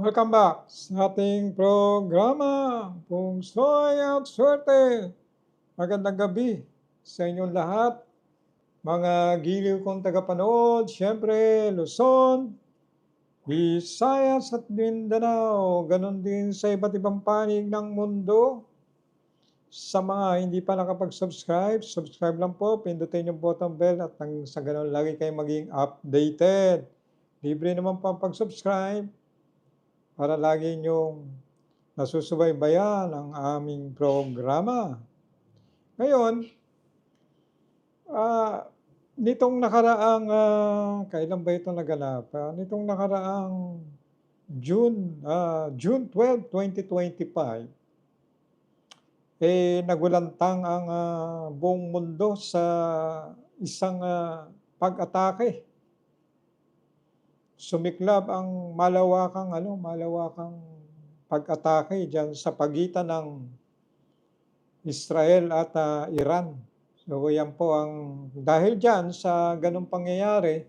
Welcome back sa ating programa, Pungsoy at Swerte. Magandang gabi sa inyong lahat. Mga giliw kong tagapanood, siyempre Luzon, Visayas at Mindanao, ganon din sa iba't ibang panig ng mundo. Sa mga hindi pa nakapag-subscribe, subscribe lang po, pindutin yung button bell at nang sa ganon lagi kayo maging updated. Libre naman po ang pag-subscribe para lagi niyong nasusubaybayan ang aming programa. Ngayon, ah, nitong nakaraang, ah, kailan ba ito naganap? Ah, nitong nakaraang June, ah, June 12, 2025, eh, nagulantang ang ah, buong mundo sa isang ah, pag-atake sumiklab ang malawakang ano, malawakang pag-atake diyan sa pagitan ng Israel at uh, Iran. So yan po ang dahil diyan sa ganung pangyayari,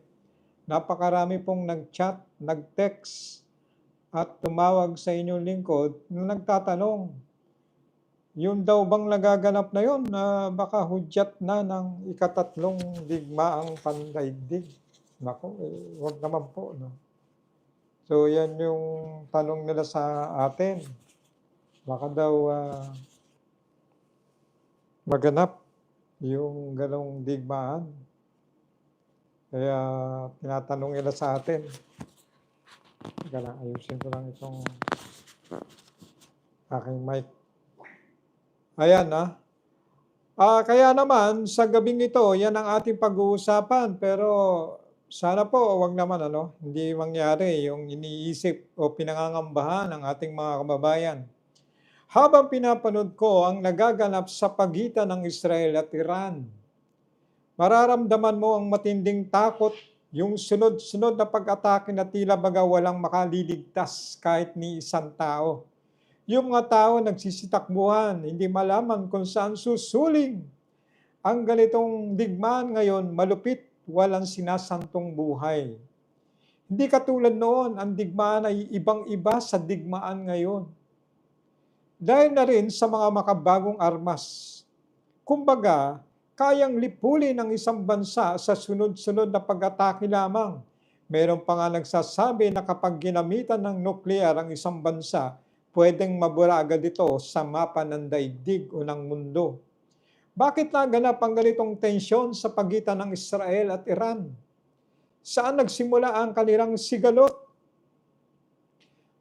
napakarami pong nag-chat, nag-text at tumawag sa inyong lingkod na nagtatanong, yung daw bang nagaganap na yon na baka hudyat na ng ikatatlong digmaang pandaigdig. Nako, eh, wag naman po. No? So, yan yung tanong nila sa atin. Baka daw uh, maganap yung ganong digmaan. Kaya tinatanong nila sa atin. Teka lang, ayusin ko lang itong aking mic. Ayan ah. Ah, kaya naman sa gabing ito, yan ang ating pag-uusapan pero sana po wag naman ano, hindi mangyari yung iniisip o pinangangambahan ng ating mga kababayan. Habang pinapanood ko ang nagaganap sa pagitan ng Israel at Iran, mararamdaman mo ang matinding takot, yung sunod-sunod na pag-atake na tila baga walang makaliligtas kahit ni isang tao. Yung mga tao nagsisitakbuhan, hindi malaman kung saan susuling. Ang ganitong digmaan ngayon, malupit walang sinasantong buhay. Hindi katulad noon, ang digmaan ay ibang-iba sa digmaan ngayon. Dahil na rin sa mga makabagong armas. Kumbaga, kayang lipulin ng isang bansa sa sunod-sunod na pag-atake lamang. Meron pa nga nagsasabi na kapag ginamitan ng nuklear ang isang bansa, pwedeng mabura agad ito sa mapa ng daigdig o ng mundo. Bakit naganap ang ganitong tensyon sa pagitan ng Israel at Iran? Saan nagsimula ang kanilang sigalot?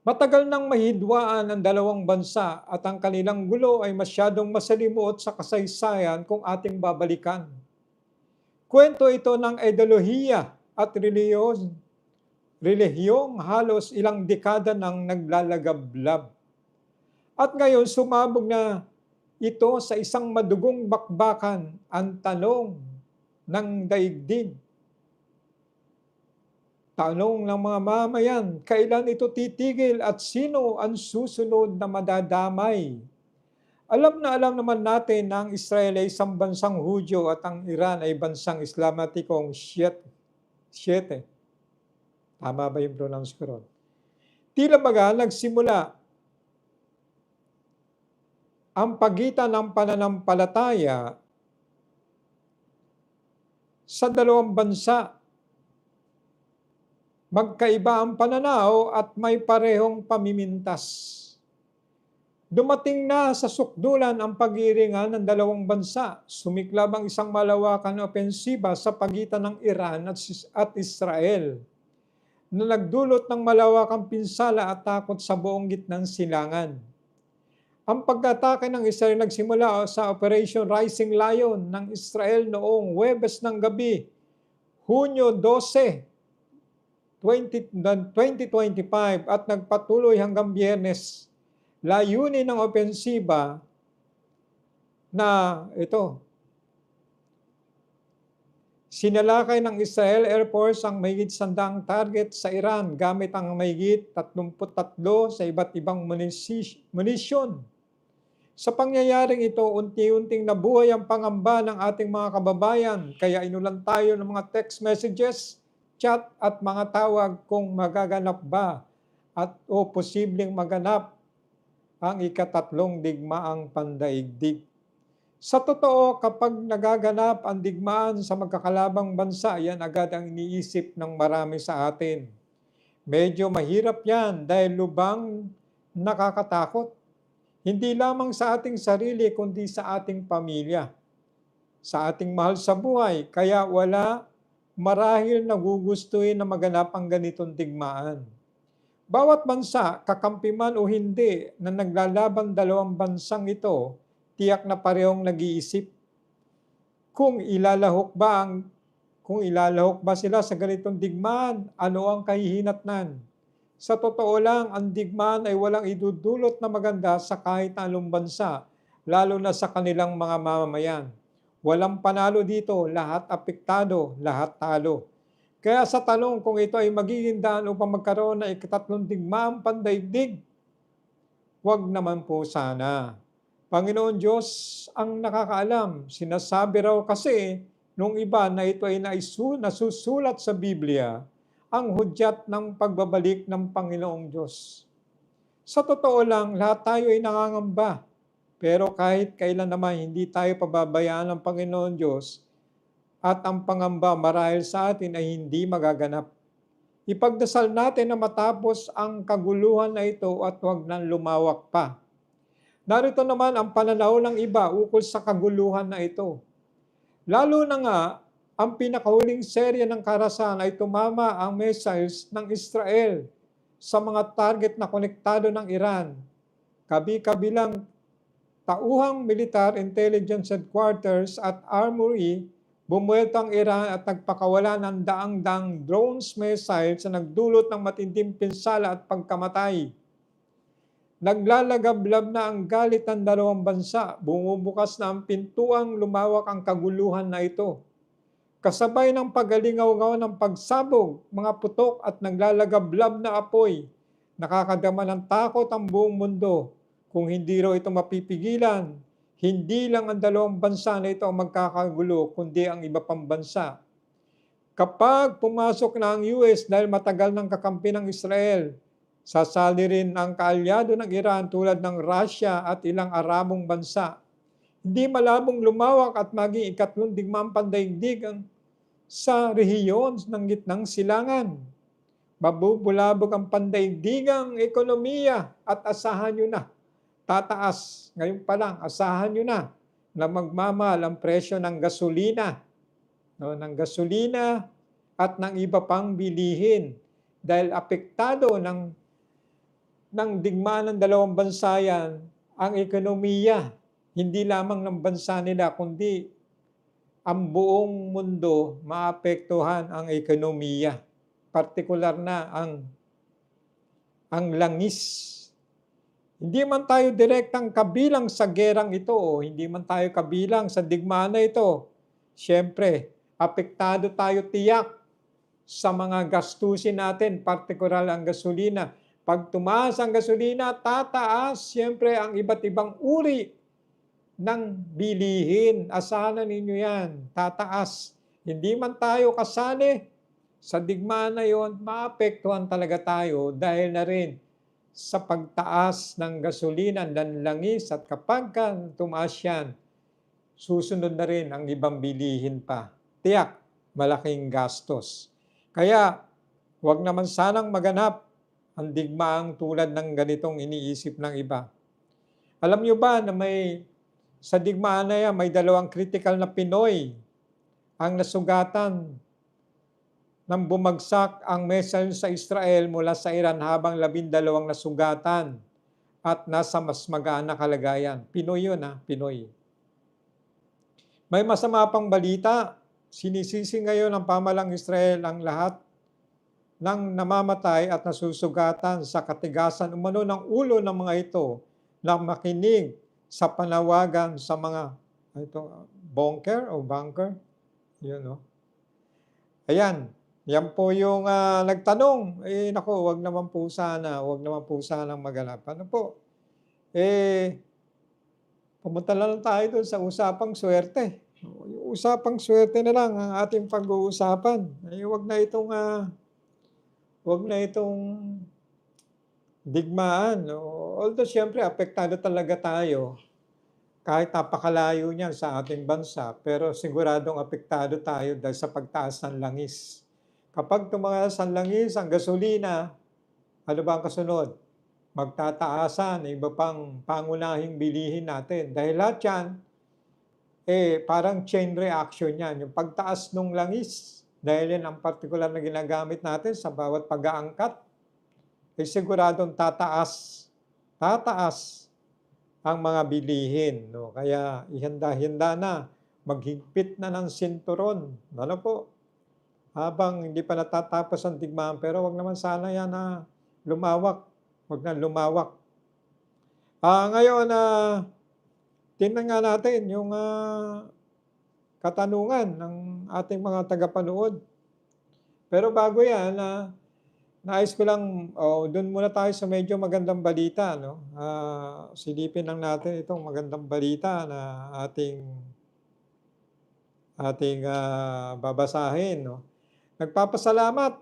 Matagal nang mahidwaan ang dalawang bansa at ang kanilang gulo ay masyadong masalimuot sa kasaysayan kung ating babalikan. Kwento ito ng ideolohiya at reliyon, relihiyong halos ilang dekada nang naglalagablab. At ngayon sumabog na ito sa isang madugong bakbakan ang tanong ng daigdig. Tanong ng mga mamayan, kailan ito titigil at sino ang susunod na madadamay? Alam na alam naman natin na ang Israel ay isang bansang Hudyo at ang Iran ay bansang Islamatikong Shiite. Tama ba yung pronounce ko ron? Tila baga nagsimula ang pagitan ng pananampalataya sa dalawang bansa. Magkaiba ang pananaw at may parehong pamimintas. Dumating na sa sukdulan ang pagiringan ng dalawang bansa. Sumiklab ang isang malawakan na opensiba sa pagitan ng Iran at Israel na nagdulot ng malawakang pinsala at takot sa buong gitnang silangan. Ang pag-atake ng Israel nagsimula sa Operation Rising Lion ng Israel noong Webes ng gabi, Hunyo 12, 20, 2025 at nagpatuloy hanggang biyernes. Layunin ng opensiba na ito, Sinalakay ng Israel Air Force ang mahigit sandang target sa Iran gamit ang mahigit 33 sa iba't ibang munisyon. Sa pangyayaring ito, unti-unting nabuhay ang pangamba ng ating mga kababayan, kaya inulan tayo ng mga text messages, chat at mga tawag kung magaganap ba at o posibleng maganap ang ikatatlong digmaang pandaigdig. Sa totoo, kapag nagaganap ang digmaan sa magkakalabang bansa, yan agad ang iniisip ng marami sa atin. Medyo mahirap yan dahil lubang nakakatakot. Hindi lamang sa ating sarili, kundi sa ating pamilya. Sa ating mahal sa buhay, kaya wala marahil nagugustuhin na maganap ang ganitong digmaan. Bawat bansa, kakampi man o hindi, na naglalaban dalawang bansang ito, tiyak na parehong nag-iisip kung ilalahok ba ang kung ilalahok ba sila sa ganitong digmaan, ano ang kahihinatnan? Sa totoo lang, ang digmaan ay walang idudulot na maganda sa kahit anong bansa, lalo na sa kanilang mga mamamayan. Walang panalo dito, lahat apektado, lahat talo. Kaya sa tanong kung ito ay magiging daan upang magkaroon ng ikatatlong digmaang pandaigdig, wag naman po sana. Panginoon Diyos ang nakakaalam. Sinasabi raw kasi nung iba na ito ay nasusulat sa Biblia, ang hudyat ng pagbabalik ng Panginoong Diyos. Sa totoo lang, lahat tayo ay nangangamba. Pero kahit kailan naman hindi tayo pababayaan ng Panginoon Diyos at ang pangamba marahil sa atin ay hindi magaganap. Ipagdasal natin na matapos ang kaguluhan na ito at huwag nang lumawak pa. Narito naman ang pananaw ng iba ukol sa kaguluhan na ito. Lalo na nga, ang pinakahuling serya ng karasan ay tumama ang missiles ng Israel sa mga target na konektado ng Iran. Kabi-kabilang tauhang militar intelligence headquarters at armory, bumuelto ang Iran at nagpakawala ng daang-daang drones missiles na nagdulot ng matinding pinsala at pagkamatay. Naglalagablab na ang galit ng dalawang bansa. Bumubukas na ang pintuang lumawak ang kaguluhan na ito. Kasabay ng pagalingaw-ngaw ng pagsabog, mga putok at naglalagablab na apoy, nakakadama ng takot ang buong mundo. Kung hindi raw ito mapipigilan, hindi lang ang dalawang bansa na ito ang magkakagulo, kundi ang iba pang bansa. Kapag pumasok na ang US dahil matagal ng kakampi ng Israel, Sasali rin ang kaalyado ng Iran tulad ng Russia at ilang Arabong bansa. Hindi malabong lumawak at maging ikatlong digmaang pandaigdigan sa rehiyon ng gitnang silangan. Mabubulabog ang pandaigdigang ekonomiya at asahan nyo na. Tataas, ngayon pa lang, asahan nyo na na magmamahal ang presyo ng gasolina, no, ng gasolina at ng iba pang bilihin dahil apektado ng ng digmaan ng dalawang bansa ang ekonomiya, hindi lamang ng bansa nila, kundi ang buong mundo maapektuhan ang ekonomiya. Partikular na ang ang langis. Hindi man tayo direktang kabilang sa gerang ito o hindi man tayo kabilang sa digmaan na ito. Siyempre, apektado tayo tiyak sa mga gastusin natin, partikular ang gasolina pag tumaas ang gasolina, tataas siyempre ang iba't ibang uri ng bilihin. Asahan ninyo yan, tataas. Hindi man tayo kasali sa digmaan na yon, maapektuhan talaga tayo dahil na rin sa pagtaas ng gasolina, ng langis at kapag ka tumaas yan, susunod na rin ang ibang bilihin pa. Tiyak, malaking gastos. Kaya, wag naman sanang maganap ang digmaang tulad ng ganitong iniisip ng iba. Alam nyo ba na may sa digmaan na yan, may dalawang critical na Pinoy ang nasugatan nang bumagsak ang missile sa Israel mula sa Iran habang labindalawang nasugatan at nasa mas magaan kalagayan. Pinoy yun ha, Pinoy. May masama pang balita. Sinisisi ngayon ng pamalang Israel ang lahat ng namamatay at nasusugatan sa katigasan umano ng ulo ng mga ito na makinig sa panawagan sa mga ito, bunker o bunker. Yun, no? Ayan, yan po yung uh, nagtanong. Eh, nako, wag naman po sana, wag naman po sana maganap. Ano po? Eh, pumunta lang tayo doon sa usapang swerte. Yung usapang swerte na lang ang ating pag-uusapan. Eh, wag na itong uh, Huwag na itong digmaan. No? Although siyempre apektado talaga tayo kahit napakalayo niyan sa ating bansa, pero siguradong apektado tayo dahil sa pagtaas ng langis. Kapag tumaas ang langis, ang gasolina, ano ba ang kasunod? Magtataasan, iba pang pangunahing bilihin natin. Dahil lahat yan, eh, parang chain reaction yan. Yung pagtaas ng langis, dahil yan ang particular na ginagamit natin sa bawat pag-aangkat, eh siguradong tataas, tataas ang mga bilihin. No? Kaya ihanda-handa na, maghigpit na ng sinturon. Ano po? Habang hindi pa natatapos ang digmaan, pero wag naman sana yan na lumawak. Wag na lumawak. Ah, ngayon na tingnan nga natin yung ah, katanungan ng ating mga tagapanood. Pero bago yan, ah, nais ko lang, oh, doon muna tayo sa medyo magandang balita. No? Ah, silipin lang natin itong magandang balita na ating ating ah, babasahin. No? Nagpapasalamat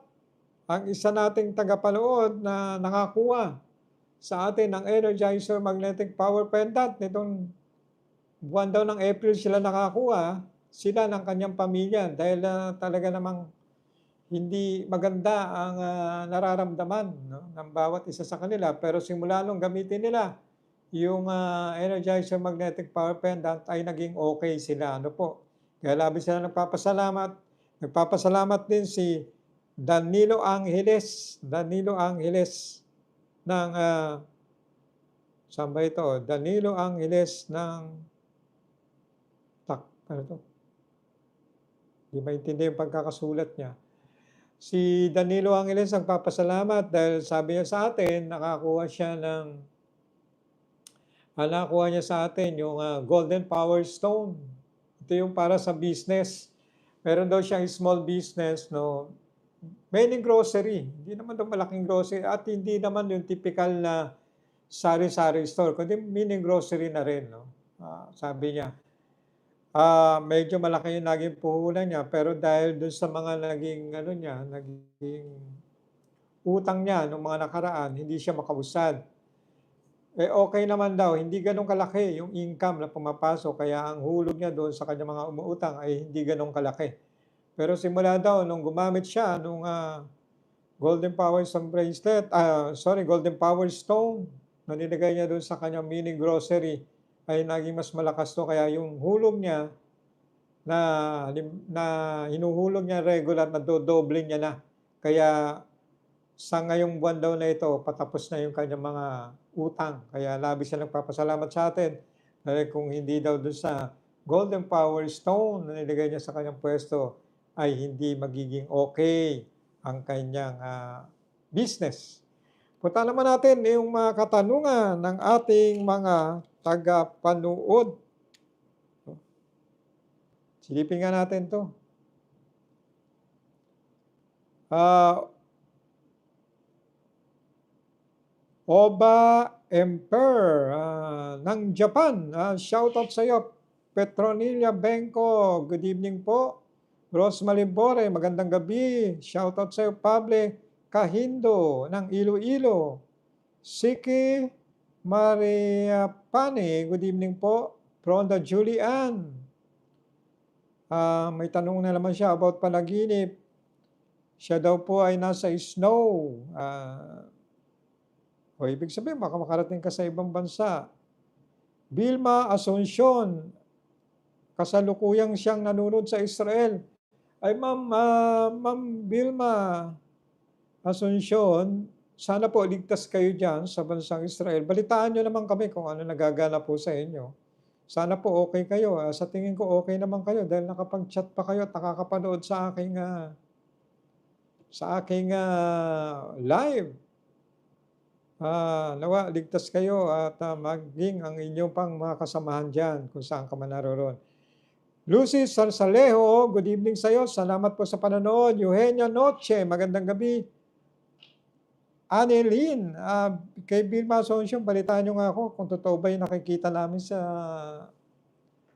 ang isa nating tagapanood na nakakuha sa atin ng Energizer Magnetic Power Pendant. Nitong buwan daw ng April sila nakakuha, sila ng kanyang pamilya dahil ah, talaga namang hindi maganda ang ah, nararamdaman no, ng bawat isa sa kanila. Pero simula nung gamitin nila yung ah, Energizer Magnetic Power Pendant ay naging okay sila. Ano po? Kaya labis sila nagpapasalamat. Nagpapasalamat din si Danilo Angeles. Danilo Angeles ng ah, saan ba ito? Danilo Angeles ng tak, ano to? Hindi maintindihan yung pagkakasulat niya. Si Danilo Angeles ang papasalamat dahil sabi niya sa atin, nakakuha siya ng ah, nakakuha niya sa atin yung ah, Golden Power Stone. Ito yung para sa business. Meron daw siyang small business, no? Many grocery. Hindi naman daw malaking grocery at hindi naman yung typical na sari-sari store, kundi mini grocery na rin, no? Ah, sabi niya. Ah, medyo malaki yung naging puhunan niya pero dahil dun sa mga naging ano niya, naging utang niya nung mga nakaraan, hindi siya makausad. Eh okay naman daw, hindi ganun kalaki yung income na pumapasok kaya ang hulog niya doon sa kanyang mga umuutang ay hindi ganun kalaki. Pero simula daw nung gumamit siya nung ah, Golden Power Stone bracelet, ah, sorry, Golden Power Stone na nilagay niya doon sa kanyang mini grocery ay naging mas malakas to kaya yung hulog niya na na hinuhulog niya regular na dodoble niya na. Kaya sa ngayong buwan daw na ito, patapos na yung kanyang mga utang. Kaya labis siya nagpapasalamat sa atin. Dahil kung hindi daw doon sa Golden Power Stone na nilagay niya sa kanyang pwesto, ay hindi magiging okay ang kanyang ah, business. Punta naman natin yung mga katanungan ng ating mga taga-panood. Silipin nga natin to. Ah, Oba Emper ah, ng Japan. Ah, shoutout sa iyo. Petronilla Benko, good evening po. Rose Malimbore, magandang gabi. Shoutout sa iyo, Pable Kahindo ng Iloilo. Siki Maria Pane, good evening po. Pronda Julian. Ah, may tanong na naman siya about panaginip. Siya daw po ay nasa snow. Ah, o ibig sabihin, baka makarating ka sa ibang bansa. Vilma Asuncion, kasalukuyang siyang nanunod sa Israel. Ay ma'am, ah, ma'am Vilma Asuncion, sana po ligtas kayo dyan sa bansang Israel. Balitaan nyo naman kami kung ano nagagana po sa inyo. Sana po okay kayo. Ah, sa tingin ko okay naman kayo dahil nakapag-chat pa kayo at nakakapanood sa aking ah, sa aking ah, live. Ah, nawa, ligtas kayo at ah, maging ang inyong pang mga kasamahan dyan kung saan ka man naroon. Lucy Sarsalejo, good evening sa iyo. Salamat po sa panonood. Eugenia Noche, magandang gabi. Annelyn, ah, kay Vilma Asuncion, balitaan nyo nga ako kung totoo ba yung nakikita namin sa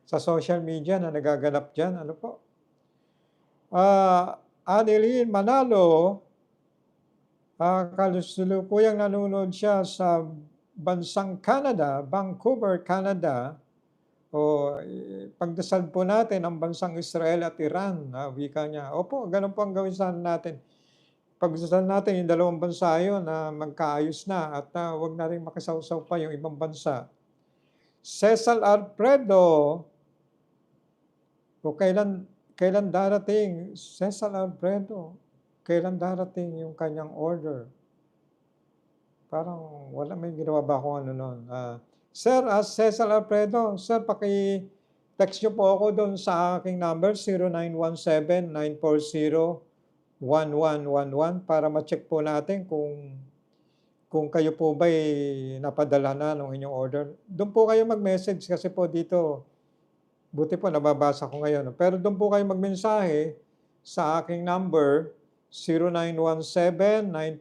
sa social media na nagaganap dyan. Ano po? Ah, Annelyn Manalo, Ah, kasalukuyang nanonood siya sa bansang Canada, Vancouver, Canada. O pagdasal po natin ang bansang Israel at Iran, ah, wika niya. Opo, ganun po ang gawin natin. Pagdasal natin yung dalawang bansa yun na magkaayos na at ah, wag na rin makisawsaw pa yung ibang bansa. Cecil Alfredo, o kailan, kailan darating, Cecil Alfredo, kailan darating yung kanyang order? Parang wala, may ginawa ba akong ano nun? Ah, Sir, as Cecil Alfredo, sir, paki-text niyo po ako doon sa aking number 0917-940-1111 para ma-check po natin kung kung kayo po ba napadala na ng inyong order. Doon po kayo mag-message kasi po dito, buti po nababasa ko ngayon. Pero doon po kayo magmensahe sa aking number 0917-940-1111.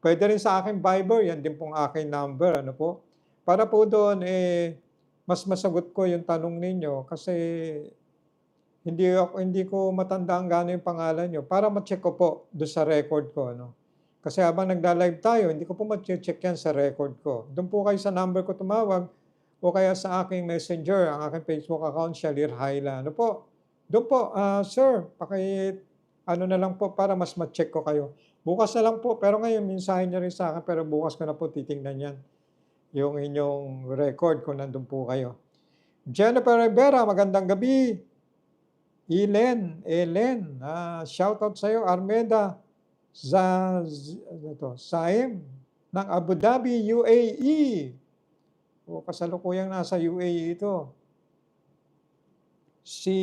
Pwede rin sa aking Viber, yan din pong aking number. Ano po? Para po doon, eh, mas masagot ko yung tanong ninyo kasi hindi, ako, hindi ko matandaan gano'n yung pangalan nyo para ma-check ko po doon sa record ko. Ano? Kasi habang nagda-live tayo, hindi ko po ma-check yan sa record ko. Doon po kayo sa number ko tumawag o kaya sa aking messenger, ang aking Facebook account, Shalir Haila. Ano po? Doon po, ah, sir, paki, ano na lang po para mas ma-check ko kayo. Bukas na lang po, pero ngayon mensahe niyo rin sa akin, pero bukas ko na po titingnan yan. Yung inyong record kung nandun po kayo. Jennifer Rivera, magandang gabi. Elen, Elen, ah, shoutout sa iyo, Armeda, za, z- ano to, Saim, ng Abu Dhabi, UAE. O kasalukuyang nasa UAE ito. Si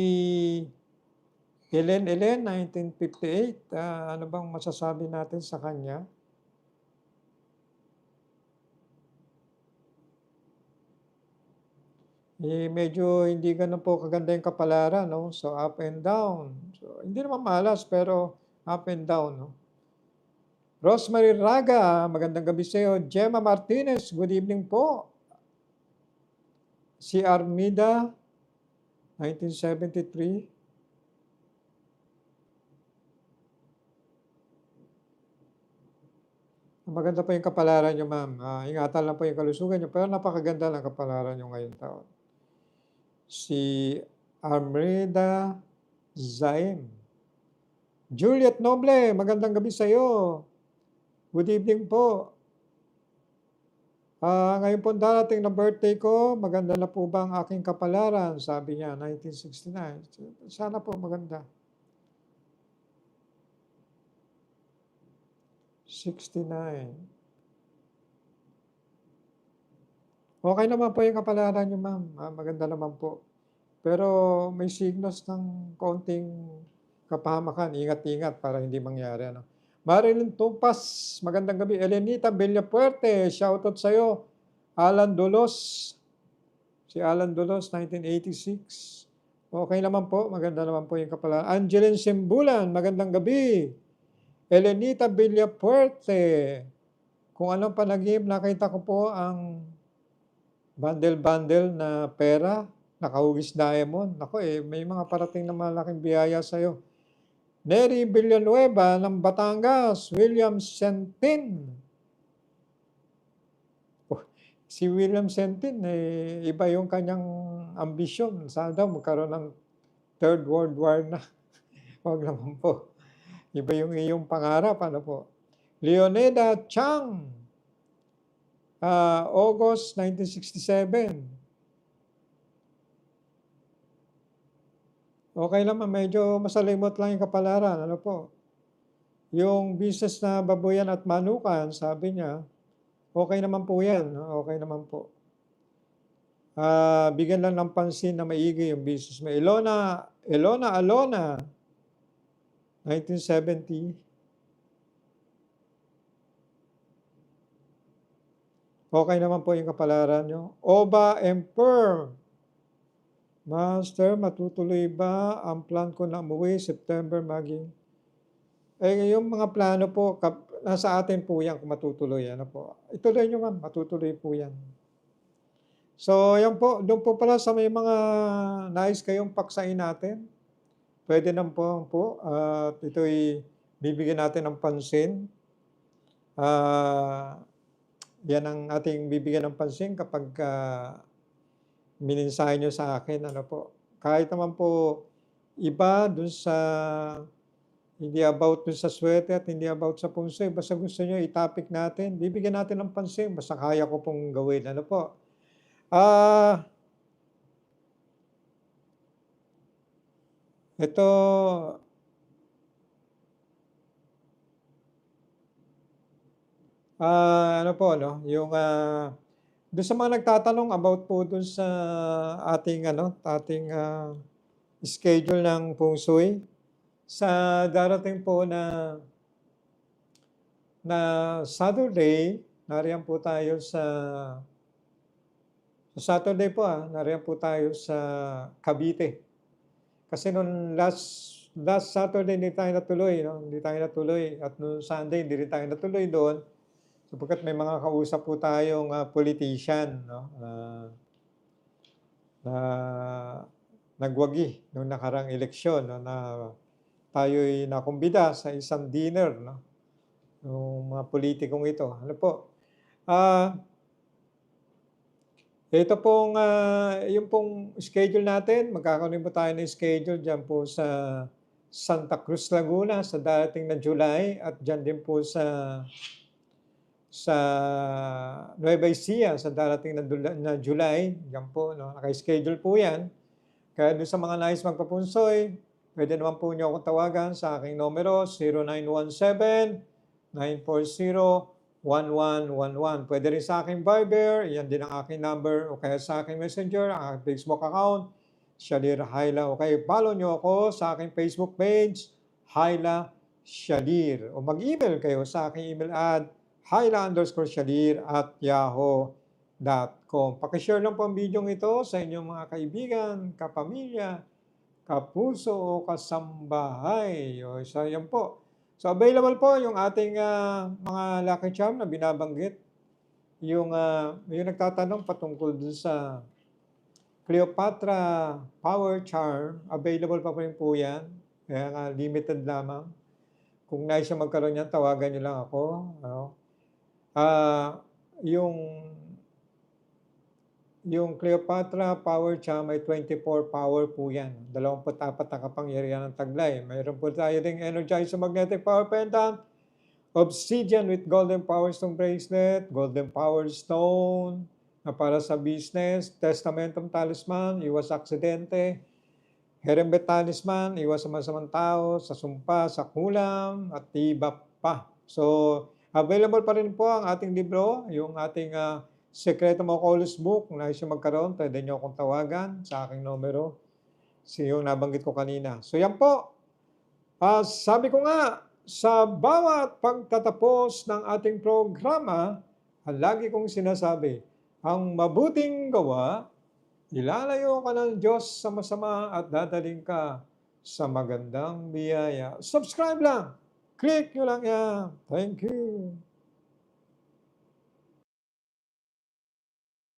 Helen Helen, 1958, ah, ano bang masasabi natin sa kanya? Eh, medyo hindi ganun po kaganda yung kapalaran, no? So, up and down. So, hindi naman malas, pero up and down, no? Rosemary Raga, magandang gabi sa iyo. Gemma Martinez, good evening po. Si Armida, 1973. Maganda pa yung kapalaran nyo, ma'am. Ah, ingatan lang po yung kalusugan nyo. Pero napakaganda ng kapalaran nyo ngayon taon. Si Armida Zaim. Juliet Noble, magandang gabi sa iyo. Good evening po. Ah, ngayon po darating na birthday ko, maganda na po ba ang aking kapalaran? Sabi niya, 1969. Sana po maganda. 69. Okay naman po yung kapalaran niyo, ma'am. Ah, maganda naman po. Pero may signos ng konting kapahamakan. Ingat-ingat para hindi mangyari. Ano. Marilyn Tupas, magandang gabi. Elenita Villapuerte, shoutout sa'yo. Alan Dolos, si Alan Dolos, 1986. Okay naman po, maganda naman po yung kapalaran. Angeline Simbulan, magandang gabi. Elenita Villapuerte, kung anong panaginip, nakita ko po ang bundle-bundle na pera, nakahugis diamond. Ako eh, may mga parating na malaking biyaya sa'yo. Nery Villanueva ng Batangas, William Sentin. Oh, si William Sentin, eh, iba yung kanyang ambisyon. Sana daw magkaroon ng Third World War na. Huwag naman po. Iba yung iyong pangarap. Ano po? Leoneda Chang, ah, August 1967. Okay naman, medyo masalimot lang yung kapalaran. Ano po? Yung business na babuyan at manukan, sabi niya, okay naman po yan. Okay naman po. Ah, bigyan lang ng pansin na maigi yung business mo. Elona, Elona Alona, 1970. Okay naman po yung kapalaran nyo. Oba Emperor, Master, matutuloy ba ang plan ko na umuwi September maging? Eh, yung mga plano po, kap, nasa atin po yan kung matutuloy. Ano po? Ituloy nyo ma'am, matutuloy po yan. So, yan po. Doon po pala sa may mga nais kayong paksain natin. Pwede naman po po. At ito'y bibigyan natin ng pansin. Ah, yan ang ating bibigyan ng pansin kapag uh, mininsahe nyo sa akin. Ano po. Kahit naman po iba dun sa hindi about dun sa swerte at hindi about sa punso. eh. Basta gusto nyo i-topic natin, bibigyan natin ng pansin. Basta kaya ko pong gawin. Ano po. Ah, ito, ah, ano po, no? Yung, ah, sa mga nagtatanong about po doon sa ating, ano, ating ah, schedule ng Feng sa darating po na na Saturday, nariyan po tayo sa sa Saturday po ah, nariyan po tayo sa Cavite. Kasi noon last last Saturday hindi tayo natuloy, no? Hindi tayo natuloy at noon Sunday hindi rin tayo natuloy doon. Sapagkat may mga kausap po tayong uh, politician, no? Uh, na nagwagi noong nakarang eleksyon no? na tayo'y nakumbida sa isang dinner no? yung mga politikong ito. Ano po? Ah, ito pong, uh, yung pong schedule natin, magkakaroon po tayo ng schedule dyan po sa Santa Cruz, Laguna sa darating na July at dyan din po sa sa Nueva Ecija sa darating na, na July. Yan po, no? naka-schedule po yan. Kaya doon sa mga nais magpapunsoy, pwede naman po niyo akong tawagan sa aking numero 0917 940 1111. Pwede rin sa aking Viber, yan din ang aking number, o kaya sa aking Messenger, ang aking Facebook account, Shalir Haila. O kaya follow nyo ako sa aking Facebook page, Haila Shalir. O mag-email kayo sa aking email ad, haila underscore shalir at yahoo.com. Pakishare lang po ang video ito sa inyong mga kaibigan, kapamilya, kapuso o kasambahay. O isa yan po. So available po yung ating uh, mga lucky charm na binabanggit. Yung, uh, yung nagtatanong patungkol dun sa Cleopatra Power Charm, available pa po rin po yan. Kaya nga, limited lamang. Kung nais siya magkaroon yan, tawagan niyo lang ako. Ano? Uh, yung yung Cleopatra Power Charm ay 24 power po yan. 24 na kapangyarihan ng taglay. Mayroon po tayo ding Energizer Magnetic Power Pendant, Obsidian with Golden Power Stone Bracelet, Golden Power Stone, na para sa business, Testamentum Talisman, iwas aksidente, Herembet Talisman, iwas sa masamang tao, sa sumpa, sa kulam, at iba pa. So, available pa rin po ang ating libro, yung ating uh, Sekreto mo Oculus Book, nais siya magkaroon, pwede niyo akong tawagan sa aking numero. Si yung nabanggit ko kanina. So yan po. Uh, sabi ko nga, sa bawat pagtatapos ng ating programa, ang lagi kong sinasabi, ang mabuting gawa, ilalayo ka ng Diyos sa masama at dadaling ka sa magandang biyaya. Subscribe lang. Click nyo lang yan. Thank you.